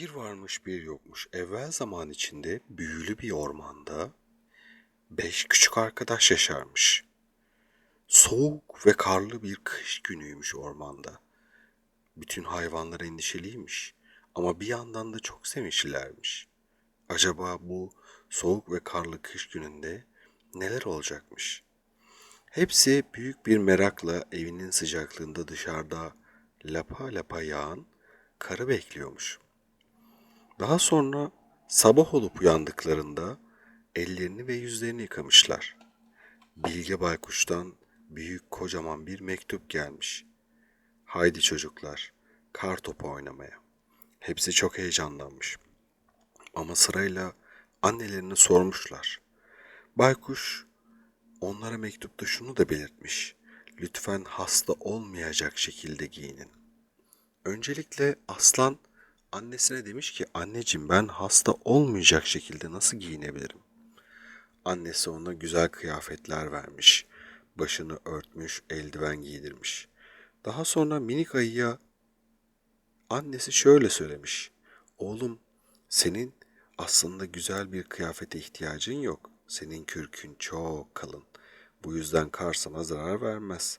Bir varmış bir yokmuş. Evvel zaman içinde büyülü bir ormanda beş küçük arkadaş yaşarmış. Soğuk ve karlı bir kış günüymüş ormanda. Bütün hayvanlar endişeliymiş ama bir yandan da çok sevinçlilermiş. Acaba bu soğuk ve karlı kış gününde neler olacakmış? Hepsi büyük bir merakla evinin sıcaklığında dışarıda lapa lapa yağan karı bekliyormuş. Daha sonra sabah olup uyandıklarında ellerini ve yüzlerini yıkamışlar. Bilge Baykuş'tan büyük kocaman bir mektup gelmiş. Haydi çocuklar, kar topu oynamaya. Hepsi çok heyecanlanmış. Ama sırayla annelerini sormuşlar. Baykuş onlara mektupta şunu da belirtmiş. Lütfen hasta olmayacak şekilde giyinin. Öncelikle aslan annesine demiş ki anneciğim ben hasta olmayacak şekilde nasıl giyinebilirim? Annesi ona güzel kıyafetler vermiş. Başını örtmüş, eldiven giydirmiş. Daha sonra minik ayıya annesi şöyle söylemiş. Oğlum senin aslında güzel bir kıyafete ihtiyacın yok. Senin kürkün çok kalın. Bu yüzden kar sana zarar vermez.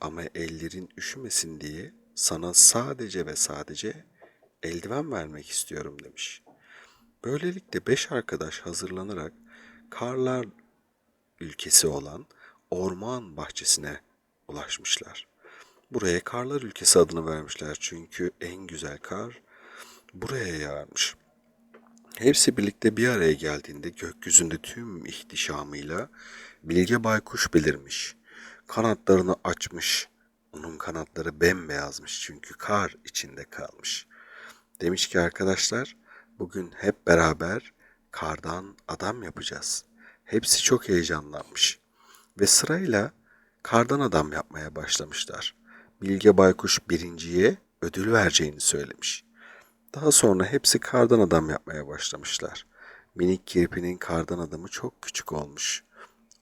Ama ellerin üşümesin diye sana sadece ve sadece eldiven vermek istiyorum demiş. Böylelikle beş arkadaş hazırlanarak karlar ülkesi olan orman bahçesine ulaşmışlar. Buraya karlar ülkesi adını vermişler çünkü en güzel kar buraya yağarmış. Hepsi birlikte bir araya geldiğinde gökyüzünde tüm ihtişamıyla Bilge Baykuş belirmiş. Kanatlarını açmış. Onun kanatları bembeyazmış çünkü kar içinde kalmış. Demiş ki arkadaşlar bugün hep beraber kardan adam yapacağız. Hepsi çok heyecanlanmış. Ve sırayla kardan adam yapmaya başlamışlar. Bilge Baykuş birinciye ödül vereceğini söylemiş. Daha sonra hepsi kardan adam yapmaya başlamışlar. Minik kirpinin kardan adamı çok küçük olmuş.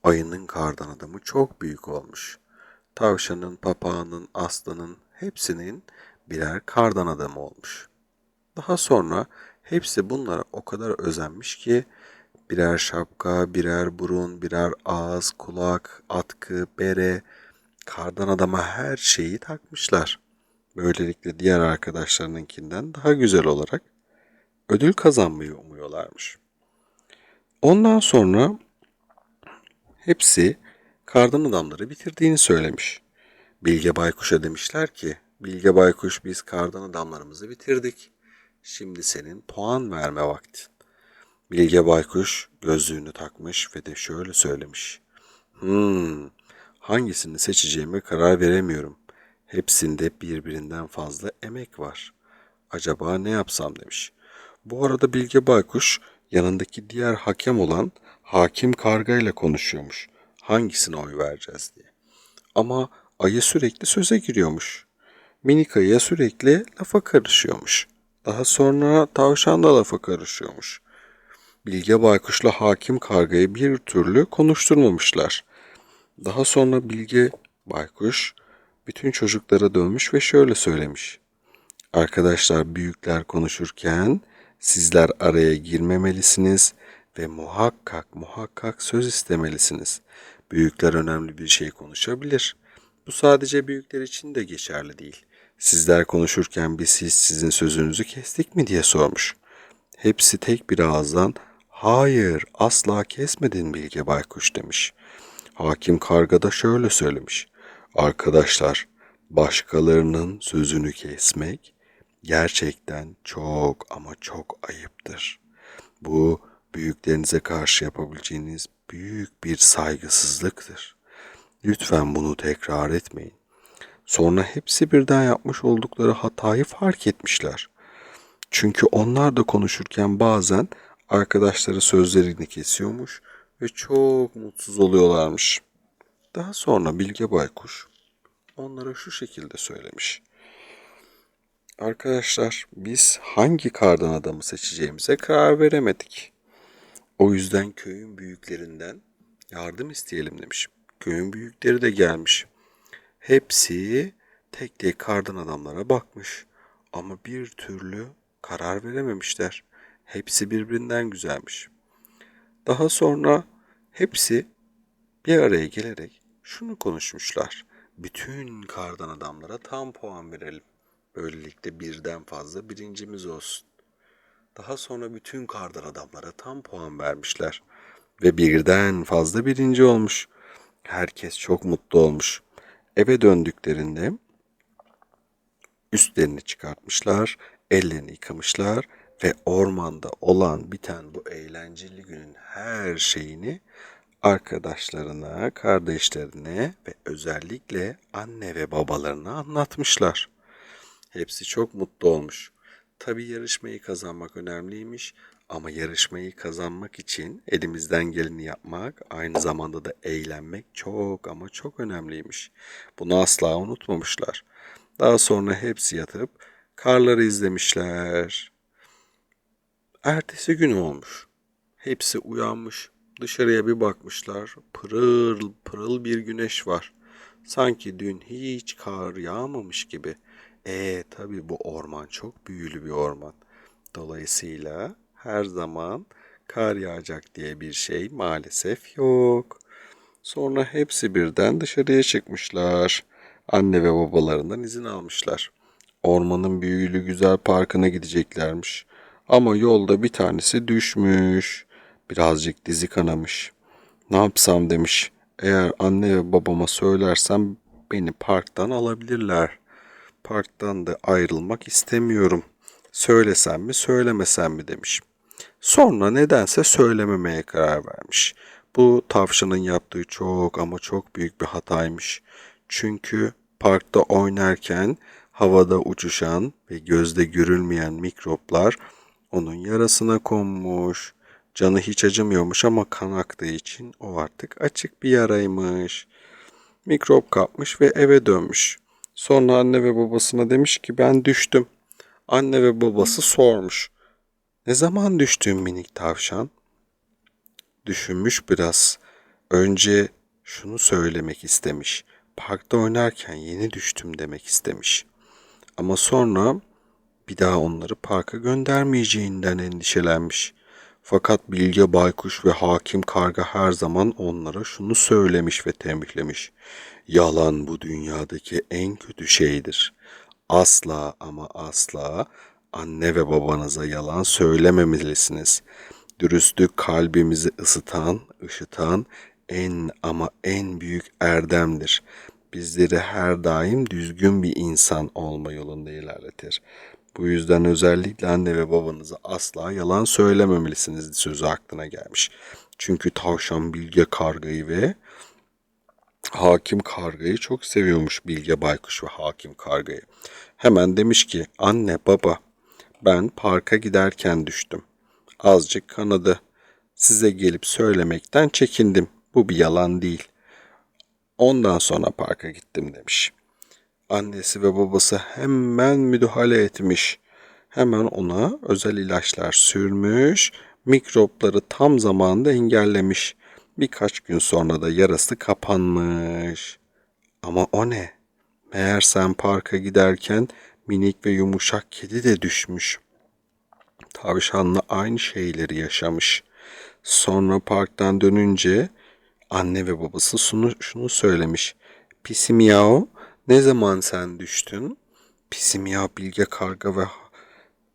Ayının kardan adamı çok büyük olmuş. Tavşanın, papağanın, aslanın hepsinin birer kardan adamı olmuş. Daha sonra hepsi bunlara o kadar özenmiş ki birer şapka, birer burun, birer ağız, kulak, atkı, bere, kardan adama her şeyi takmışlar. Böylelikle diğer arkadaşlarınınkinden daha güzel olarak ödül kazanmayı umuyorlarmış. Ondan sonra hepsi kardan adamları bitirdiğini söylemiş. Bilge Baykuş'a demişler ki, Bilge Baykuş biz kardan adamlarımızı bitirdik. Şimdi senin puan verme vakti. Bilge Baykuş gözlüğünü takmış ve de şöyle söylemiş. Hmm, hangisini seçeceğime karar veremiyorum. Hepsinde birbirinden fazla emek var. Acaba ne yapsam demiş. Bu arada Bilge Baykuş yanındaki diğer hakem olan Hakim Karga ile konuşuyormuş. Hangisine oy vereceğiz diye. Ama ayı sürekli söze giriyormuş. Minik ayıya sürekli lafa karışıyormuş. Daha sonra tavşan da lafa karışıyormuş. Bilge Baykuş'la Hakim Karga'yı bir türlü konuşturmamışlar. Daha sonra Bilge Baykuş bütün çocuklara dönmüş ve şöyle söylemiş. Arkadaşlar büyükler konuşurken sizler araya girmemelisiniz ve muhakkak muhakkak söz istemelisiniz. Büyükler önemli bir şey konuşabilir. Bu sadece büyükler için de geçerli değil. Sizler konuşurken biz siz sizin sözünüzü kestik mi diye sormuş. Hepsi tek bir ağızdan hayır asla kesmedin Bilge Baykuş demiş. Hakim Karga da şöyle söylemiş. Arkadaşlar başkalarının sözünü kesmek gerçekten çok ama çok ayıptır. Bu büyüklerinize karşı yapabileceğiniz büyük bir saygısızlıktır. Lütfen bunu tekrar etmeyin. Sonra hepsi birden yapmış oldukları hatayı fark etmişler. Çünkü onlar da konuşurken bazen arkadaşları sözlerini kesiyormuş ve çok mutsuz oluyorlarmış. Daha sonra Bilge Baykuş onlara şu şekilde söylemiş. Arkadaşlar biz hangi kardan adamı seçeceğimize karar veremedik. O yüzden köyün büyüklerinden yardım isteyelim demiş. Köyün büyükleri de gelmiş. Hepsi tek tek kardan adamlara bakmış ama bir türlü karar verememişler. Hepsi birbirinden güzelmiş. Daha sonra hepsi bir araya gelerek şunu konuşmuşlar. Bütün kardan adamlara tam puan verelim. Böylelikle birden fazla birincimiz olsun. Daha sonra bütün kardan adamlara tam puan vermişler. Ve birden fazla birinci olmuş. Herkes çok mutlu olmuş. Eve döndüklerinde üstlerini çıkartmışlar, ellerini yıkamışlar ve ormanda olan biten bu eğlenceli günün her şeyini arkadaşlarına, kardeşlerine ve özellikle anne ve babalarına anlatmışlar. Hepsi çok mutlu olmuş. Tabii yarışmayı kazanmak önemliymiş ama yarışmayı kazanmak için elimizden geleni yapmak, aynı zamanda da eğlenmek çok ama çok önemliymiş. Bunu asla unutmamışlar. Daha sonra hepsi yatıp karları izlemişler. Ertesi gün olmuş. Hepsi uyanmış. Dışarıya bir bakmışlar. Pırıl pırıl bir güneş var. Sanki dün hiç kar yağmamış gibi. E tabi bu orman çok büyülü bir orman. Dolayısıyla her zaman kar yağacak diye bir şey maalesef yok. Sonra hepsi birden dışarıya çıkmışlar. Anne ve babalarından izin almışlar. Ormanın büyülü güzel parkına gideceklermiş. Ama yolda bir tanesi düşmüş. Birazcık dizi kanamış. Ne yapsam demiş. Eğer anne ve babama söylersem beni parktan alabilirler. Parktan da ayrılmak istemiyorum. Söylesem mi söylemesem mi demiş. Sonra nedense söylememeye karar vermiş. Bu tavşanın yaptığı çok ama çok büyük bir hataymış. Çünkü parkta oynarken havada uçuşan ve gözde görülmeyen mikroplar onun yarasına konmuş. Canı hiç acımıyormuş ama kan aktığı için o artık açık bir yaraymış. Mikrop kapmış ve eve dönmüş. Sonra anne ve babasına demiş ki ben düştüm. Anne ve babası sormuş. Ne zaman düştün minik tavşan? Düşünmüş biraz. Önce şunu söylemek istemiş. Parkta oynarken yeni düştüm demek istemiş. Ama sonra bir daha onları parka göndermeyeceğinden endişelenmiş. Fakat Bilge Baykuş ve Hakim Karga her zaman onlara şunu söylemiş ve tembihlemiş. Yalan bu dünyadaki en kötü şeydir. Asla ama asla anne ve babanıza yalan söylememelisiniz. Dürüstlük kalbimizi ısıtan, ışıtan en ama en büyük erdemdir. Bizleri her daim düzgün bir insan olma yolunda ilerletir. Bu yüzden özellikle anne ve babanıza asla yalan söylememelisiniz sözü aklına gelmiş. Çünkü tavşan Bilge Karga'yı ve Hakim Karga'yı çok seviyormuş Bilge Baykuş ve Hakim Karga'yı. Hemen demiş ki anne baba ben parka giderken düştüm. Azıcık kanadı. Size gelip söylemekten çekindim. Bu bir yalan değil. Ondan sonra parka gittim demiş. Annesi ve babası hemen müdahale etmiş. Hemen ona özel ilaçlar sürmüş, mikropları tam zamanda engellemiş. Birkaç gün sonra da yarası kapanmış. Ama o ne? Meğer sen parka giderken minik ve yumuşak kedi de düşmüş. Tavşanla aynı şeyleri yaşamış. Sonra parktan dönünce anne ve babası şunu, şunu söylemiş. Pisi miyav, ne zaman sen düştün? Pisi miyav Bilge Karga ve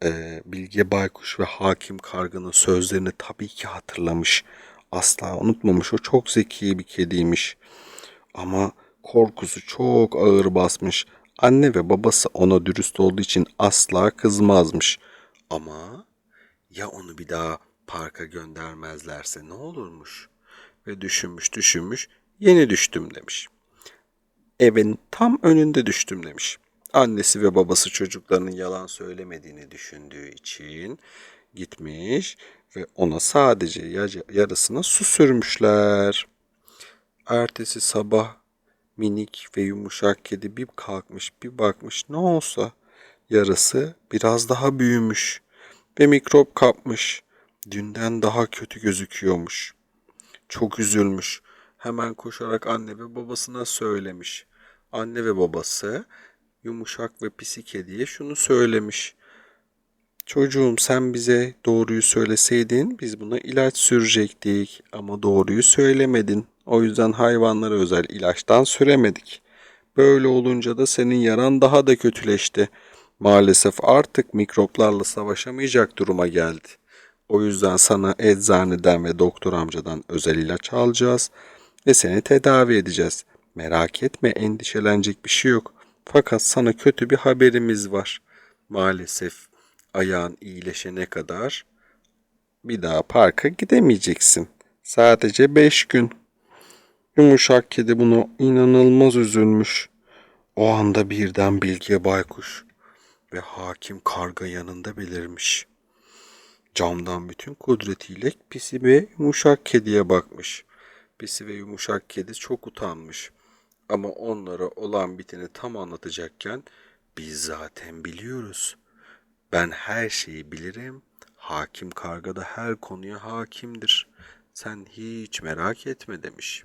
e, Bilge Baykuş ve Hakim Karga'nın sözlerini tabii ki hatırlamış. Asla unutmamış. O çok zeki bir kediymiş. Ama korkusu çok ağır basmış. Anne ve babası ona dürüst olduğu için asla kızmazmış. Ama ya onu bir daha parka göndermezlerse ne olurmuş? Ve düşünmüş düşünmüş yeni düştüm demiş. Evin tam önünde düştüm demiş. Annesi ve babası çocuklarının yalan söylemediğini düşündüğü için gitmiş ve ona sadece yarısına su sürmüşler. Ertesi sabah minik ve yumuşak kedi bir kalkmış bir bakmış ne olsa yarası biraz daha büyümüş ve mikrop kapmış. Dünden daha kötü gözüküyormuş. Çok üzülmüş. Hemen koşarak anne ve babasına söylemiş. Anne ve babası yumuşak ve pisi kediye şunu söylemiş. Çocuğum sen bize doğruyu söyleseydin biz buna ilaç sürecektik ama doğruyu söylemedin. O yüzden hayvanlara özel ilaçtan süremedik. Böyle olunca da senin yaran daha da kötüleşti. Maalesef artık mikroplarla savaşamayacak duruma geldi. O yüzden sana eczaneden ve doktor amcadan özel ilaç alacağız ve seni tedavi edeceğiz. Merak etme endişelenecek bir şey yok. Fakat sana kötü bir haberimiz var. Maalesef ayağın iyileşene kadar bir daha parka gidemeyeceksin. Sadece beş gün. Yumuşak kedi bunu inanılmaz üzülmüş. O anda birden Bilge Baykuş ve hakim karga yanında belirmiş. Camdan bütün kudretiyle pisi ve yumuşak kediye bakmış. Pisi ve yumuşak kedi çok utanmış. Ama onlara olan biteni tam anlatacakken biz zaten biliyoruz. Ben her şeyi bilirim. Hakim karga da her konuya hakimdir. Sen hiç merak etme demiş.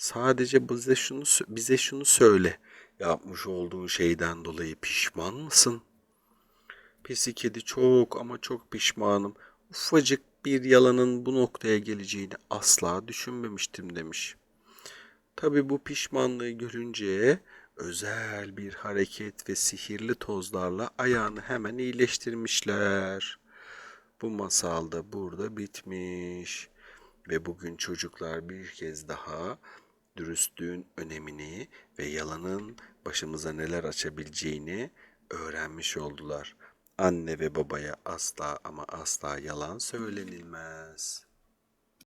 Sadece bize şunu bize şunu söyle. Yapmış olduğun şeyden dolayı pişman mısın? Pisi kedi çok ama çok pişmanım. Ufacık bir yalanın bu noktaya geleceğini asla düşünmemiştim demiş. Tabi bu pişmanlığı görünce özel bir hareket ve sihirli tozlarla ayağını hemen iyileştirmişler. Bu masal da burada bitmiş. Ve bugün çocuklar bir kez daha dürüstlüğün önemini ve yalanın başımıza neler açabileceğini öğrenmiş oldular. Anne ve babaya asla ama asla yalan söylenilmez.